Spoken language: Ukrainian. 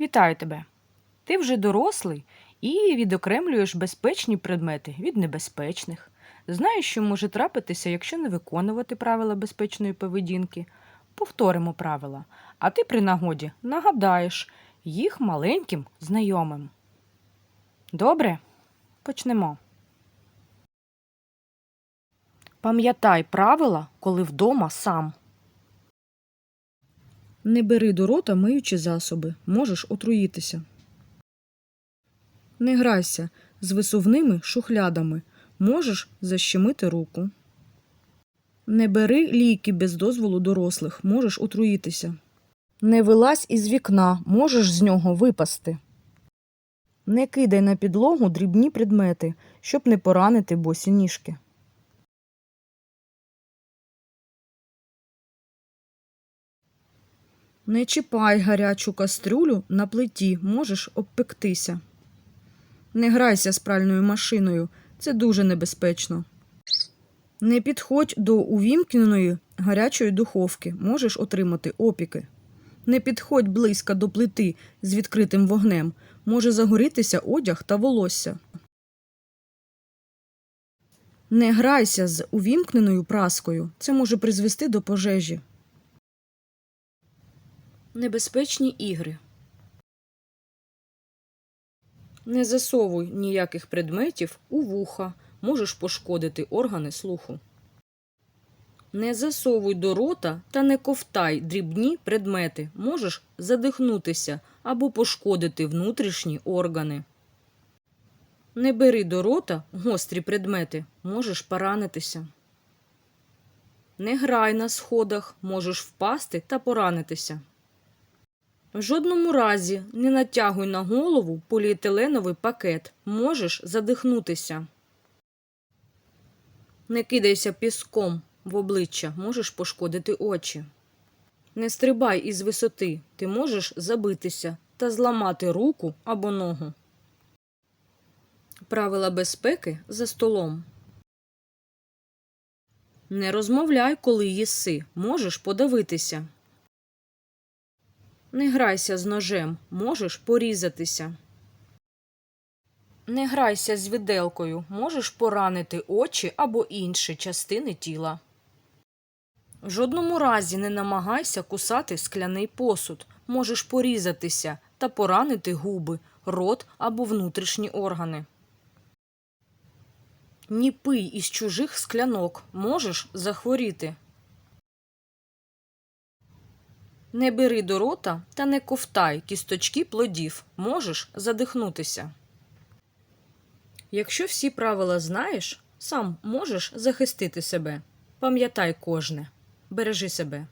Вітаю тебе. Ти вже дорослий і відокремлюєш безпечні предмети від небезпечних. Знаєш, що може трапитися, якщо не виконувати правила безпечної поведінки. Повторимо правила, а ти при нагоді нагадаєш їх маленьким знайомим. Добре? Почнемо. Пам'ятай правила, коли вдома сам. Не бери до рота миючі засоби, можеш отруїтися. Не грайся з висувними шухлядами, можеш защемити руку. Не бери ліки без дозволу дорослих, можеш отруїтися. Не вилазь із вікна, можеш з нього випасти. Не кидай на підлогу дрібні предмети, щоб не поранити босі ніжки. Не чіпай гарячу кастрюлю на плиті, можеш обпектися. Не грайся з пральною машиною, це дуже небезпечно. Не підходь до увімкненої гарячої духовки, можеш отримати опіки. Не підходь близько до плити з відкритим вогнем, може загорітися одяг та волосся. Не грайся з увімкненою праскою, це може призвести до пожежі. Небезпечні ігри. Не засовуй ніяких предметів у вуха, можеш пошкодити органи слуху. Не засовуй до рота та не ковтай дрібні предмети, можеш задихнутися або пошкодити внутрішні органи. Не бери до рота гострі предмети, можеш поранитися. Не грай на сходах, можеш впасти та поранитися. В жодному разі не натягуй на голову поліетиленовий пакет, можеш задихнутися. Не кидайся піском в обличчя, можеш пошкодити очі. Не стрибай із висоти, ти можеш забитися та зламати руку або ногу. Правила безпеки за столом. Не розмовляй, коли їси, можеш подавитися. Не грайся з ножем, можеш порізатися. Не грайся з віделкою, можеш поранити очі або інші частини тіла. В жодному разі не намагайся кусати скляний посуд, можеш порізатися та поранити губи, рот або внутрішні органи. Ні пий із чужих склянок, можеш захворіти. Не бери до рота та не ковтай кісточки плодів, можеш задихнутися. Якщо всі правила знаєш, сам можеш захистити себе. Пам'ятай кожне. Бережи себе.